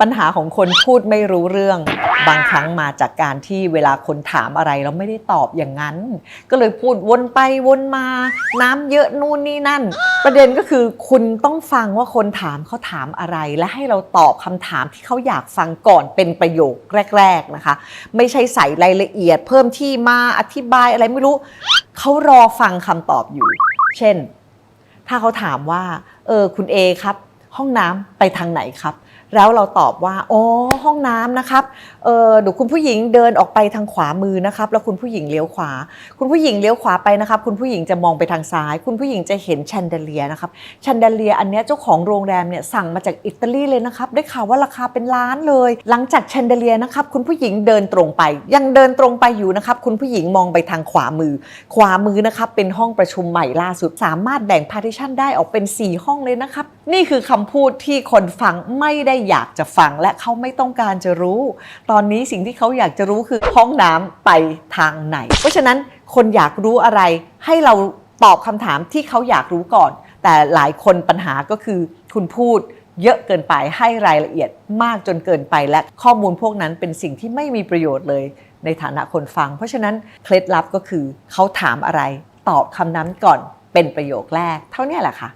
ปัญหาของคนพูดไม่รู้เรื่อง บางครั้งมาจากการที่เวลาคนถามอะไรเราไม่ได้ตอบอย่างนั้น ก็เลยพูดวนไปวนมา น้ำเยอะนู่นนี่นั่น ประเด็นก็คือคุณต้องฟังว่าคนถามเขาถามอะไร และให้เราตอบคำถามที่เขาอยากฟังก่อนเป็นประโยคแรก ๆนะคะ ไม่ใช่ใส่รายละเอียด เพิ่มที่มาอธิบายอะไรไม่รู้เขารอฟังคำตอบอยู่ เช่น ถ้าเขาถามว่า เออคุณเอครับ ห้องน้ำไปทางไหนครับ แล้วเราตอบว่าอ๋อห้องน้ำนะครับเออดี๋ยวคุณผู้หญิงเดินออกไปทางขวามือนะครับ แล้วคุณผู้หญิงเลี้ยวขวา คุณผู้หญิงเลี้ยวขวาไปนะครับ คุณผู้หญิงจะมองไปทางซ้าย คุณผู้หญิงจะเห็นแชนเดเลียนะครับแชนเดเลียอันเนี้ยเจ้าของโรงแรมเนี่ยสั่งมาจากอิตาลีเลยนะครับ ได้ข่าวว่าราคาเป็นล้านเลย หลังจากแชนเดเลียนะครับ คุณผู้หญิงเดินตรงไป ยังเดินตรงไปอยู่นะครับ คุณผู้หญิงมองไปทางขวามือ ขวามือนะครับเป็นห้องประชุมใหม่ล่าสุดสามารถแบ่งพาร์ติชันได้ออกเป็น 4 ห้องเลยนะครับนี่คือคำพูดที่คนฟังไม่ได้อยากจะฟังและเขาไม่ต้องการจะรู้ ตอนนี้สิ่งที่เขาอยากจะรู้คือห้องน้ำไปทางไหน เพราะฉะนั้นคนอยากรู้อะไร ให้เราตอบคำถามที่เขาอยากรู้ก่อน แต่หลายคนปัญหาก็คือคุณพูดเยอะเกินไปให้รายละเอียดมากจนเกินไปและข้อมูลพวกนั้นเป็นสิ่งที่ไม่มีประโยชน์เลย ในฐานะคนฟัง เพราะฉะนั้นเคล็ดลับก็คือเขาถามอะไร ตอบคำนั้นก่อนเป็นประโยคแรก เท่านี้แหละค่ะ